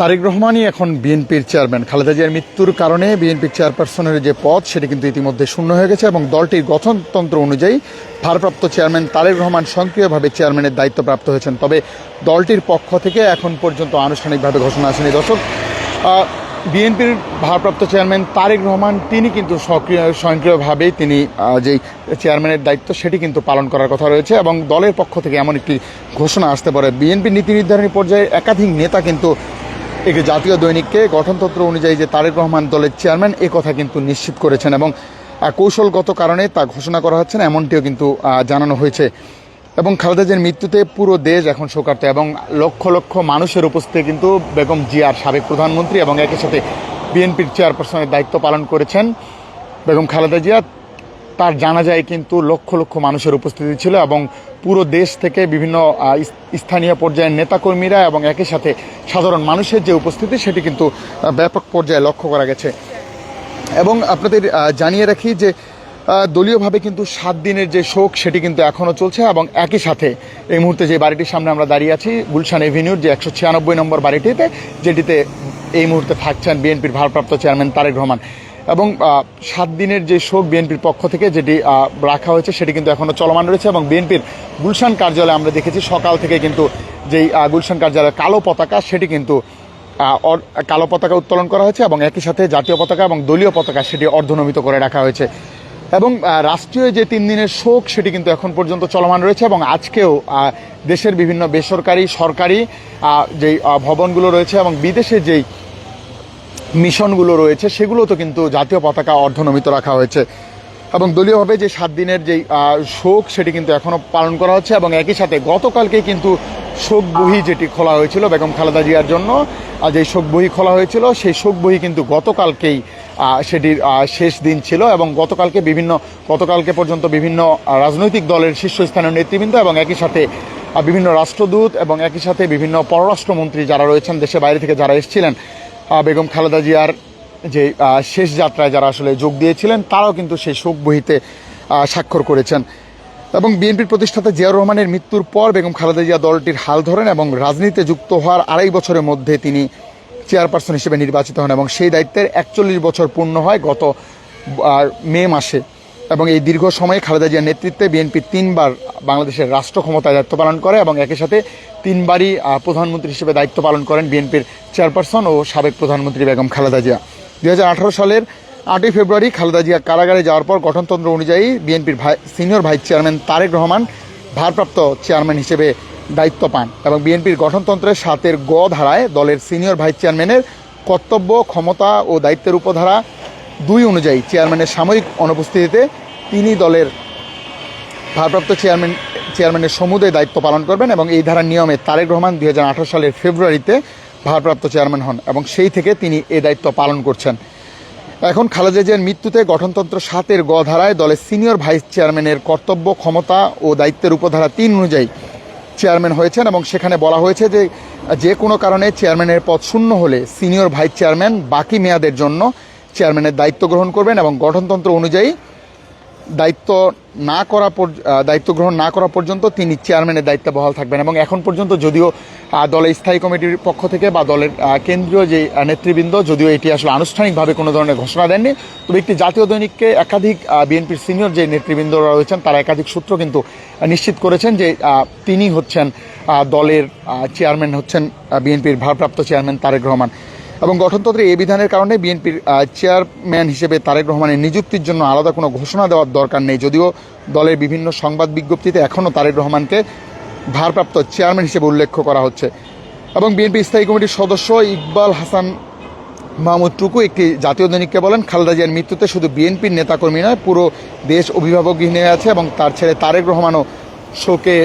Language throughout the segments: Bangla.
তারেক রহমানই এখন বিএনপির চেয়ারম্যান। খালেদা জিয়ার মৃত্যুর কারণে বিএনপির চেয়ারপারসনের যে পদ সেটি কিন্তু ইতিমধ্যে শূন্য হয়ে গেছে এবং দলটির গঠনতন্ত্র অনুযায়ী ভারপ্রাপ্ত চেয়ারম্যান তারেক রহমান সক্রিয়ভাবে চেয়ারম্যানের দায়িত্বপ্রাপ্ত হয়েছেন। তবে দলটির পক্ষ থেকে এখন পর্যন্ত আনুষ্ঠানিকভাবে ঘোষণা আসেনি। দর্শক বিএনপির ভারপ্রাপ্ত চেয়ারম্যান তারেক রহমান, তিনি কিন্তু সক্রিয়, স্বয়ংক্রিয়ভাবেই তিনি যেই চেয়ারম্যানের দায়িত্ব, সেটি কিন্তু পালন করার কথা রয়েছে এবং দলের পক্ষ থেকে এমন একটি ঘোষণা আসতে পারে। বিএনপির নীতি নির্ধারণী পর্যায়ে একাধিক নেতা কিন্তু একটি জাতীয় দৈনিককে গঠনতন্ত্র অনুযায়ী যে তারেক রহমান দলের চেয়ারম্যান, এ কথা কিন্তু নিশ্চিত করেছেন এবং কৌশলগত কারণে তা ঘোষণা করা হচ্ছে না, এমনটিও কিন্তু জানানো হয়েছে। এবং খালেদা জিয়ার মৃত্যুতে পুরো দেশ এখন শোকার্ত এবং লক্ষ লক্ষ মানুষের উপস্থিতি কিন্তু বেগম জিয়ার সাবেক প্রধানমন্ত্রী এবং একই সাথে বিএনপির চেয়ারপারসনের দায়িত্ব পালন করেছেন বেগম খালেদা জিয়া। তার জানা যায় কিন্তু লক্ষ লক্ষ মানুষের উপস্থিতি ছিল এবং পুরো দেশ থেকে বিভিন্ন স্থানীয় পর্যায়ের নেতাকর্মীরা এবং একই সাথে সাধারণ মানুষের যে উপস্থিতি সেটি কিন্তু ব্যাপক পর্যায়ে লক্ষ্য করা গেছে। এবং আপনাদের জানিয়ে রাখি যে দলীয়ভাবে কিন্তু সাত দিনের যে শোক সেটি কিন্তু এখনও চলছে এবং একই সাথে এই মুহূর্তে যে বাড়িটির সামনে আমরা দাঁড়িয়ে আছি, গুলশান এভিনিউর যে একশো ছিয়ানব্বই নম্বর বাড়িটিতে, যেটিতে এই মুহূর্তে থাকছেন বিএনপির ভারপ্রাপ্ত চেয়ারম্যান তারেক রহমান। এবং সাত দিনের যে শোক বিএনপির পক্ষ থেকে যেটি রাখা হয়েছে সেটি কিন্তু এখনও চলমান রয়েছে এবং বিএনপির গুলশান কার্যালয়ে আমরা দেখেছি সকাল থেকে কিন্তু যেই গুলশান কার্যালয়ের কালো পতাকা সেটি কিন্তু কালো পতাকা উত্তোলন করা হয়েছে এবং একই সাথে জাতীয় পতাকা এবং দলীয় পতাকা সেটি অর্ধনমিত করে রাখা হয়েছে। এবং রাষ্ট্রীয় যে তিন দিনের শোক সেটি কিন্তু এখন পর্যন্ত চলমান রয়েছে এবং আজকেও দেশের বিভিন্ন বেসরকারি, সরকারি যেই ভবনগুলো রয়েছে এবং বিদেশে যেই মিশনগুলো রয়েছে সেগুলো তো কিন্তু জাতীয় পতাকা অর্ধনমিত রাখা হয়েছে। এবং দলীয়ভাবে যে সাত দিনের যেই শোক, সেটি কিন্তু এখনও পালন করা হচ্ছে এবং একই সাথে গতকালকেই কিন্তু শোক বহি যেটি খোলা হয়েছিল বেগম খালেদা জিয়ার জন্য যেই শোক বহি খোলা হয়েছিল, সেই শোক বহি কিন্তু গতকালকেই সেটির শেষ দিন ছিল এবং গতকালকে বিভিন্ন, গতকালকে পর্যন্ত বিভিন্ন রাজনৈতিক দলের শীর্ষস্থানীয় নেতৃবৃন্দ এবং একই সাথে বিভিন্ন রাষ্ট্রদূত এবং একই সাথে বিভিন্ন পররাষ্ট্রমন্ত্রী যারা রয়েছেন দেশে বাইরে থেকে যারা এসেছিলেন বেগম খালেদা জিয়ার যে শেষ যাত্রায় যারা আসলে যোগ দিয়েছিলেন, তারাও কিন্তু সেই শোক বহিতে স্বাক্ষর করেছেন। এবং বিএনপির প্রতিষ্ঠাতা জিয়াউর রহমানের মৃত্যুর পর বেগম খালেদা জিয়া দলটির হাল ধরেন এবং রাজনীতিতে যুক্ত হওয়ার আড়াই বছরের মধ্যে তিনি চেয়ারপারসন হিসেবে নির্বাচিত হন এবং সেই দায়িত্বের একচল্লিশ বছর পূর্ণ হয় গত মে মাসে। এবং এই দীর্ঘ সময়ে খালেদা জিয়ার নেতৃত্বে বিএনপি তিনবার বাংলাদেশের রাষ্ট্র ক্ষমতায় দায়িত্ব পালন করে এবং একই সাথে তিনবারই প্রধানমন্ত্রী হিসেবে দায়িত্ব পালন করেন বিএনপির চেয়ারপারসন ও সাবেক প্রধানমন্ত্রী বেগম খালেদা জিয়া। দু হাজার আঠারো সালের আটই ফেব্রুয়ারি খালেদা জিয়া কারাগারে যাওয়ার পর গঠনতন্ত্র অনুযায়ী বিএনপির ভাই, senior vice chairman Tarique Rahman ভারপ্রাপ্ত চেয়ারম্যান হিসেবে দায়িত্ব পান এবং বিএনপির গঠনতন্ত্রের সাতের গ ধারায় দলের সিনিয়র ভাইস চেয়ারম্যানের কর্তব্য, ক্ষমতা ও দায়িত্বের উপধারা দুই অনুযায়ী চেয়ারম্যানের সাময়িক অনুপস্থিতিতে তিনি দলের ভারপ্রাপ্ত চেয়ারম্যান চেয়ারম্যানের সমুদয় দায়িত্ব পালন করবেন এবং এই ধারার নিয়মে তারেক রহমান দুই হাজার আঠেরো সালের ফেব্রুয়ারিতে ভারপ্রাপ্ত চেয়ারম্যান হন এবং সেই থেকে তিনি এই দায়িত্ব পালন করছেন। এখন খালেদা জিয়ার মৃত্যুতে গঠনতন্ত্র সাতের গ ধারায় দলের সিনিয়র ভাইস চেয়ারম্যানের কর্তব্য, ক্ষমতা ও দায়িত্বের উপধারা তিন অনুযায়ী চেয়ারম্যান হয়েছেন এবং সেখানে বলা হয়েছে যে যে কোনো কারণে চেয়ারম্যানের পদ শূন্য হলে সিনিয়র ভাইস চেয়ারম্যান বাকি মেয়াদের জন্য চেয়ারম্যানের দায়িত্ব গ্রহণ করবেন এবং গঠনতন্ত্র অনুযায়ী দায়িত্ব না করা দায়িত্ব গ্রহণ না করা পর্যন্ত তিনি চেয়ারম্যানের দায়িত্ব বহাল থাকবেন এবং এখন পর্যন্ত যদিও দলের স্থায়ী কমিটির পক্ষ থেকে বা দলের কেন্দ্রীয় যে নেতৃবৃন্দ, যদিও এটি আসলে আনুষ্ঠানিকভাবে কোনো ধরনের ঘোষণা দেননি, তবে একটি জাতীয় দৈনিককে একাধিক বিএনপির সিনিয়র যে নেতৃবৃন্দরা রয়েছেন, তারা একাধিক সূত্র কিন্তু নিশ্চিত করেছেন যে তিনি হচ্ছেন দলের চেয়ারম্যান হচ্ছেন বিএনপির ভারপ্রাপ্ত চেয়ারম্যান তারেক রহমান। এবং গঠনতন্ত্রে এই বিধানের কারণে বিএনপির চেয়ারম্যান হিসেবে তারেক রহমানের নিযুক্তির জন্য আলাদা কোনো ঘোষণা দেওয়ার দরকার নেই। যদিও দলের বিভিন্ন সংবাদ বিজ্ঞপ্তিতে এখনও তারেক রহমানকে ভারপ্রাপ্ত চেয়ারম্যান হিসেবে উল্লেখ করা হচ্ছে। এবং বিএনপি স্থায়ী কমিটির সদস্য ইকবাল হাসান মাহমুদ টুকু একটি জাতীয় দৈনিককে বলেন, খালেদা জিয়ার মৃত্যুতে শুধু বিএনপির নেতাকর্মী নয়, পুরো দেশ অভিভাবকহীন হয়ে আছে এবং তার ছেলে তারেক রহমানও শোকে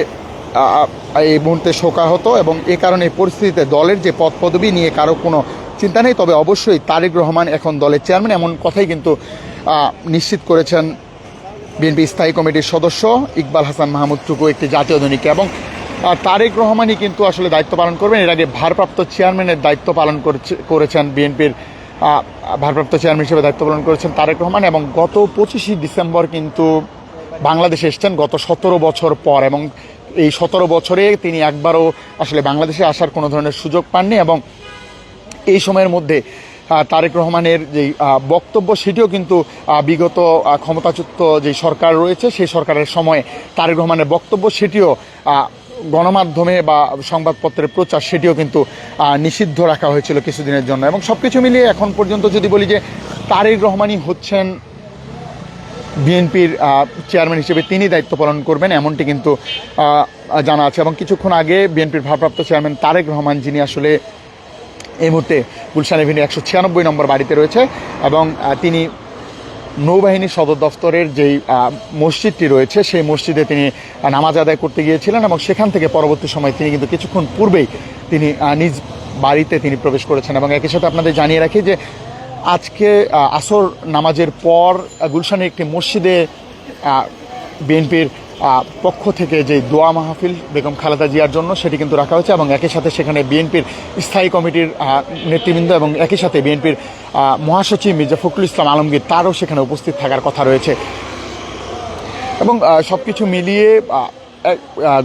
এই মুহূর্তে শোকাহত এবং এ কারণে পরিস্থিতিতে দলের যে পদ পদবি নিয়ে কারও কোনো চিন্তা নেই, তবে অবশ্যই তারেক রহমান এখন দলের চেয়ারম্যান, এমন কথাই কিন্তু নিশ্চিত করেছেন বিএনপি স্থায়ী কমিটির সদস্য ইকবাল হাসান মাহমুদ টুকু, একটি জাতীয় দৈনিকে। এবং তারেক রহমানই কিন্তু আসলে দায়িত্ব পালন করবেন। এর আগে ভারপ্রাপ্ত চেয়ারম্যানের দায়িত্ব পালন করছে- করেছেন বিএনপির ভারপ্রাপ্ত চেয়ারম্যান হিসেবে দায়িত্ব পালন করেছেন তারেক রহমান। এবং গত পঁচিশে ডিসেম্বর কিন্তু বাংলাদেশে এসছেন গত সতেরো বছর পর। এবং এই সতেরো বছরে তিনি একবারও আসলে বাংলাদেশে আসার কোনো ধরনের সুযোগ পাননি। এবং এই সময়ের মধ্যে তারেক রহমানের যে বক্তব্য, সেটিও কিন্তু বিগত ক্ষমতাচ্যুত যে সরকার রয়েছে, সেই সরকারের সময়ে তারেক রহমানের বক্তব্য, সেটিও গণমাধ্যমে বা সংবাদপত্রের প্রচার, সেটিও কিন্তু নিষিদ্ধ রাখা হয়েছিল কিছুদিনের জন্য। এবং সব কিছু মিলিয়ে এখন পর্যন্ত যদি বলি যে, তারেক রহমানই হচ্ছেন বিএনপির চেয়ারম্যান হিসেবে তিনি দায়িত্ব পালন করবেন, এমনটি কিন্তু জানা আছে। এবং কিছুক্ষণ আগে বিএনপির ভারপ্রাপ্ত চেয়ারম্যান তারেক রহমান, যিনি আসলে এই মুহূর্তে গুলশান এভিনিউ একশো ছিয়ানব্বই নম্বর বাড়িতে রয়েছে এবং তিনি নৌবাহিনী সদর দফতরের যেই মসজিদটি রয়েছে, সেই মসজিদে তিনি নামাজ আদায় করতে গিয়েছিলেন এবং সেখান থেকে পরবর্তী সময় তিনি কিন্তু কিছুক্ষণ পূর্বেই তিনি নিজ বাড়িতে তিনি প্রবেশ করেছেন এবং একই সাথে আপনাদের জানিয়ে রাখি যে আজকে আসর নামাজের পর গুলশানের একটি মসজিদে বিএনপির পক্ষ থেকে যে দোয়া মাহফিল বেগম খালেদা জিয়ার জন্য সেটি কিন্তু রাখা হয়েছে এবং একই সাথে সেখানে বিএনপির স্থায়ী কমিটির নেতৃবৃন্দ এবং একই সাথে বিএনপির মহাসচিব মির্জা ফখরুল ইসলাম আলমগীর তারও সেখানে উপস্থিত থাকার কথা রয়েছে। এবং সব কিছু মিলিয়ে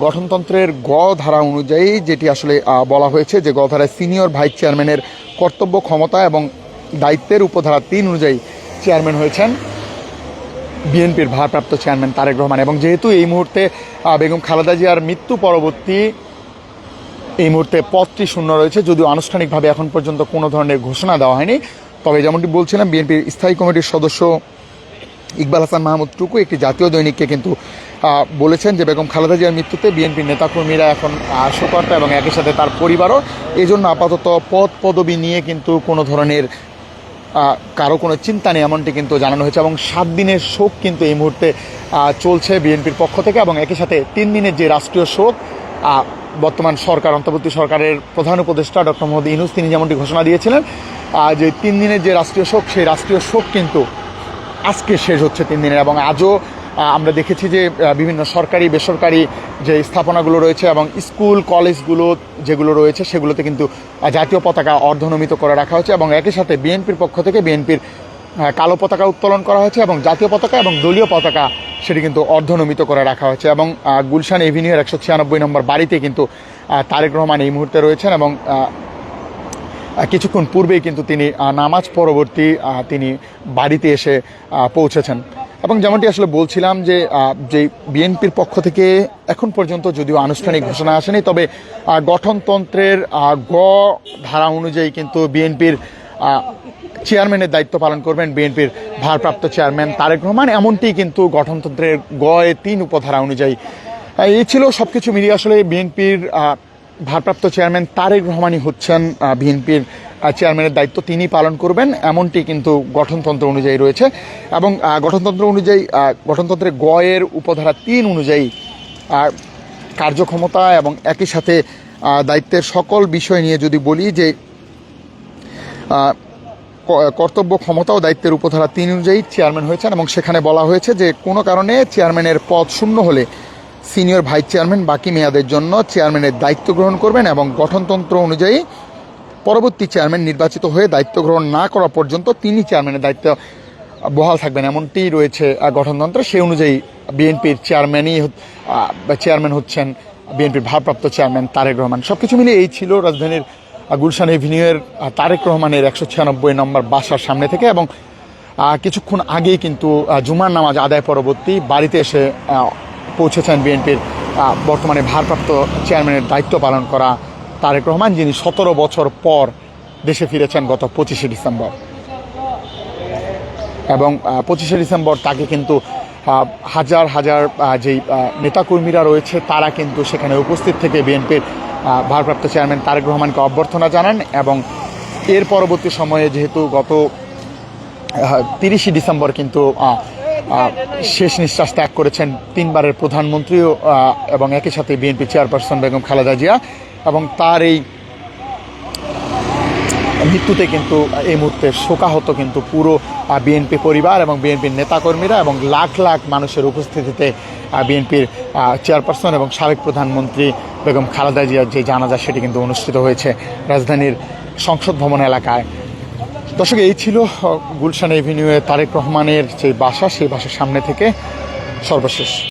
গঠনতন্ত্রের গ ধারা অনুযায়ী যেটি আসলে বলা হয়েছে যে গ ধারায় সিনিয়র ভাইস চেয়ারম্যানের কর্তব্য ক্ষমতা এবং দায়িত্বের উপধারা তিন অনুযায়ী চেয়ারম্যান হয়েছেন। বিএনপির ভারপ্রাপ্ত চেয়ারম্যান তারেক রহমান। এবং যেহেতু এই মুহূর্তে বেগম খালেদা জিয়ার মৃত্যু পরবর্তী, এই মুহূর্তে পদটি শূন্য রয়েছে, যদিও আনুষ্ঠানিকভাবে এখন পর্যন্ত কোনো ধরনের ঘোষণা দেওয়া হয়নি। তবে যেমনটি বলছিলাম, বিএনপির স্থায়ী কমিটির সদস্য ইকবাল হাসান মাহমুদ টুকু একটি জাতীয় দৈনিককে কিন্তু বলেছেন যে বেগম খালেদা জিয়ার মৃত্যুতে বিএনপির নেতাকর্মীরা এখন শোকর্তা এবং একই সাথে তার পরিবারও। এই জন্য আপাতত পদ পদবি নিয়ে কিন্তু কোনো ধরনের কারও কোনো চিন্তা নেই, এমনটি কিন্তু জানানো হয়েছে এবং সাত দিনের শোক কিন্তু এই মুহূর্তে চলছে বিএনপির পক্ষ থেকে এবং একই সাথে তিন দিনের যে রাষ্ট্রীয় শোক বর্তমান সরকার, অন্তর্বর্তী সরকারের প্রধান উপদেষ্টা ডক্টর মোহাম্মদ ইনুস তিনি যেমনটি ঘোষণা দিয়েছিলেন যে তিন দিনের যে রাষ্ট্রীয় শোক, সেই রাষ্ট্রীয় শোক কিন্তু আজকে শেষ হচ্ছে তিন দিনের এবং আজও আমরা দেখেছি যে বিভিন্ন সরকারি, বেসরকারি যে স্থাপনাগুলো রয়েছে এবং স্কুল, কলেজগুলো যেগুলো রয়েছে, সেগুলোতে কিন্তু জাতীয় পতাকা অর্ধনমিত করে রাখা হয়েছে এবং একই সাথে বিএনপির পক্ষ থেকে বিএনপির কালো পতাকা উত্তোলন করা হয়েছে এবং জাতীয় পতাকা এবং দলীয় পতাকা সেটি কিন্তু অর্ধনমিত করে রাখা হয়েছে এবং গুলশান এভিনিউর একশো ছিয়ানব্বই নম্বর বাড়িতে কিন্তু তারেক রহমান এই মুহূর্তে রয়েছেন এবং কিছুক্ষণ পূর্বেই কিন্তু তিনি নামাজ পরবর্তী তিনি বাড়িতে এসে পৌঁছেছেন। এবং যেমনটি আসলে বলছিলাম যে যে বিএনপির পক্ষ থেকে এখন পর্যন্ত যদিও আনুষ্ঠানিক ঘোষণা আসেনি, তবে গঠনতন্ত্রের গ ধারা অনুযায়ী কিন্তু বিএনপির চেয়ারম্যানের দায়িত্ব পালন করবেন বিএনপির ভারপ্রাপ্ত চেয়ারম্যান তারেক রহমান। এমনটি কিন্তু গঠনতন্ত্রের গয়ে তিন উপধারা অনুযায়ী। এই ছিল সব কিছু মিলিয়ে আসলে বিএনপির ভারপ্রাপ্ত চেয়ারম্যান তারেক রহমানই হচ্ছেন বিএনপির চেয়ারম্যানের দায়িত্ব তিনি পালন করবেন, এমনটি কিন্তু গঠনতন্ত্র অনুযায়ী রয়েছে। এবং গঠনতন্ত্র অনুযায়ী গঠনতন্ত্রের গয়ের উপধারা তিন অনুযায়ী কার্যক্ষমতা এবং একই সাথে দায়িত্বের সকল বিষয় নিয়ে যদি বলি যে কর্তব্য ক্ষমতা ও দায়িত্বের উপধারা তিন অনুযায়ী চেয়ারম্যান হয়েছেন এবং সেখানে বলা হয়েছে যে, কোনো কারণে চেয়ারম্যানের পদ শূন্য হলে সিনিয়র ভাইস চেয়ারম্যান বাকি মেয়াদের জন্য চেয়ারম্যানের দায়িত্ব গ্রহণ করবেন এবং গঠনতন্ত্র অনুযায়ী পরবর্তী চেয়ারম্যান নির্বাচিত হয়ে দায়িত্ব গ্রহণ না করা পর্যন্ত তিনি চেয়ারম্যানের দায়িত্ব বহাল থাকবেন। এমনটি রয়েছে গঠনতন্ত্রে। সেই অনুযায়ী বিএনপির চেয়ারম্যানই চেয়ারম্যান হচ্ছেন বিএনপির ভারপ্রাপ্ত চেয়ারম্যান তারেক রহমান। সব কিছু মিলিয়ে এই ছিল রাজধানীর গুলশান এভিনিউয়ের তারেক রহমানের একশো ছিয়ানব্বই নম্বর বাসার সামনে থেকে এবং কিছুক্ষণ আগেই কিন্তু জুমার নামাজ আদায় পরবর্তী বাড়িতে এসে পৌঁছেছেন বিএনপির বর্তমানে ভারপ্রাপ্ত চেয়ারম্যানের দায়িত্ব পালন করা তারেক রহমান, যিনি সতেরো বছর পর দেশে ফিরেছেন গত পঁচিশে ডিসেম্বর। এবং পঁচিশে ডিসেম্বর তাকে কিন্তু হাজার হাজার যেই নেতাকর্মীরা রয়েছে, তারা কিন্তু সেখানে উপস্থিত থেকে বিএনপির ভারপ্রাপ্ত চেয়ারম্যান তারেক রহমানকে অভ্যর্থনা জানান এবং এর পরবর্তী সময়ে যেহেতু গত তিরিশে ডিসেম্বর কিন্তু শেষ নিঃশ্বাস ত্যাগ করেছেন তিনবারের প্রধানমন্ত্রীও এবং একই সাথে বিএনপি চেয়ারপারসন বেগম খালেদা জিয়া। এবং তার এই মৃত্যুতে কিন্তু এই মুহূর্তে শোকাহত কিন্তু পুরো বিএনপি পরিবার এবং বিএনপির নেতাকর্মীরা এবং লাখ লাখ মানুষের উপস্থিতিতে বিএনপির চেয়ারপারসন এবং সাবেক প্রধানমন্ত্রী বেগম খালেদা জিয়ার যে জানাজা সেটি কিন্তু অনুষ্ঠিত হয়েছে রাজধানীর সংসদ ভবন এলাকায়। দর্শক, এই ছিল গুলশান এভিনিউয়ে তারেক রহমানের যে বাসা, সেই বাসার সামনে থেকে সর্বশেষ।